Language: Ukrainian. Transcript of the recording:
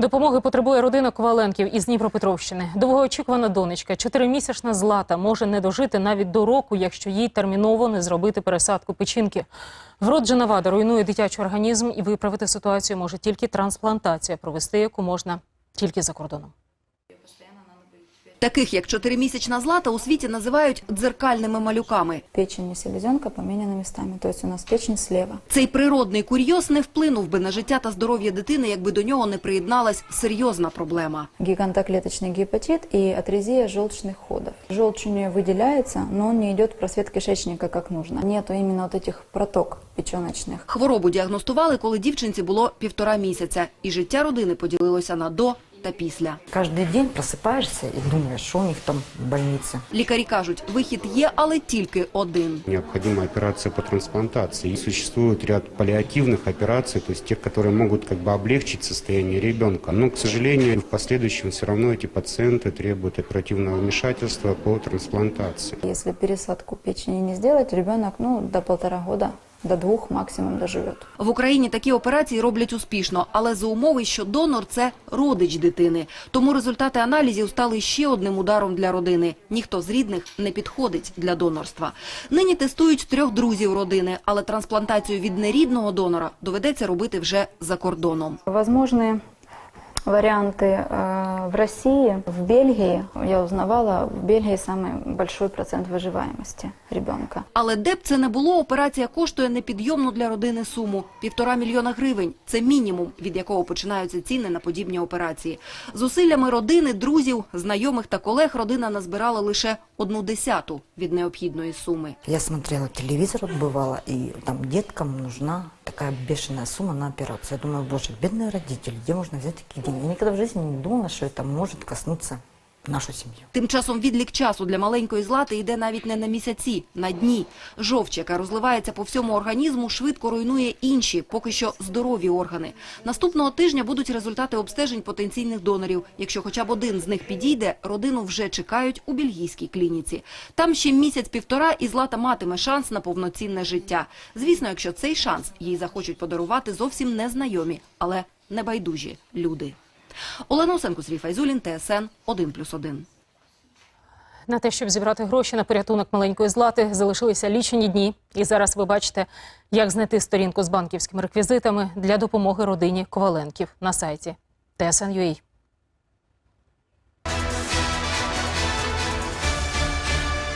Допомоги потребує родина Коваленків із Дніпропетровщини. Довгоочікувана донечка, чотиримісячна злата, може не дожити навіть до року, якщо їй терміново не зробити пересадку печінки. Вроджена вада руйнує дитячий організм, і виправити ситуацію може тільки трансплантація, провести яку можна тільки за кордоном. Таких, як чотиримісячна злата, у світі називають дзеркальними малюками. Печень и селезенка поменяны местами, то есть у нас печень слева. Цей природний курйоз не вплинув би на життя та здоров'я дитини, якби до нього не приєдналась серйозна проблема. Гигантоклеточный гепатит и атрезия желчных ходов. Желчь у нее выделяется, но он не идет в просвет кишечника как нужно. Нету именно вот этих проток печеночных. Хворобу діагностували, коли дівчинці було півтора місяця, і життя родини поділилося на до та після. Каждый день просыпаешься и думаешь, что у них там в больнице. Лікарі кажуть, вихід є, але тільки один. Необходима операция по трансплантации. И существует ряд паллиативных операций, то есть тех, которые могут как бы облегчить состояние ребенка. Но, к сожалению, в последующем все равно эти пациенты требуют оперативного вмешательства по трансплантации. Если пересадку печени не сделать, ребенок ну, до полтора года, до двух максимум доживет. В Україні такі операції роблять успішно, але за умови, що донор – це родич дитини. Тому результати аналізів стали ще одним ударом для родини. Ніхто з рідних не підходить для донорства. Нині тестують трьох друзів родини, але трансплантацію від нерідного донора доведеться робити вже за кордоном. Возможны варианты э, в России, в Бельгии. Я узнавала, в Бельгии самый большой процент выживаемости ребенка. Але де б це не було, операція коштує непідйомну для родини суму – півтора мільйона гривень. Це мінімум, від якого починаються ціни на подібні операції. Зусиллями родини, друзів, знайомих та колег родина назбирала лише одну десяту від необхідної суми. Я смотрела телевизор, вот бывало, и там деткам нужна такая бешеная сумма на операцию. Я думаю, боже, бедные родители, где можно взять такие деньги? Я никогда в жизни не думала, что это может коснуться нашу семью. Тим часом відлік часу для маленької злати йде навіть не на місяці, на дні. Жовч, яка розливається по всьому організму, швидко руйнує інші, поки що здорові органи. Наступного тижня будуть результати обстежень потенційних донорів. Якщо хоча б один з них підійде, родину вже чекають у бельгійській клініці. Там ще місяць-півтора і злата матиме шанс на повноцінне життя. Звісно, якщо цей шанс їй захочуть подарувати зовсім незнайомі, але небайдужі люди. Олена Усенко, Сергій Файзулін, ТСН 1+,1. На те, щоб зібрати гроші на порятунок маленької злати, залишилися лічені дні. І зараз ви бачите, як знайти сторінку з банківськими реквізитами для допомоги родині Коваленків на сайті TSN.ua.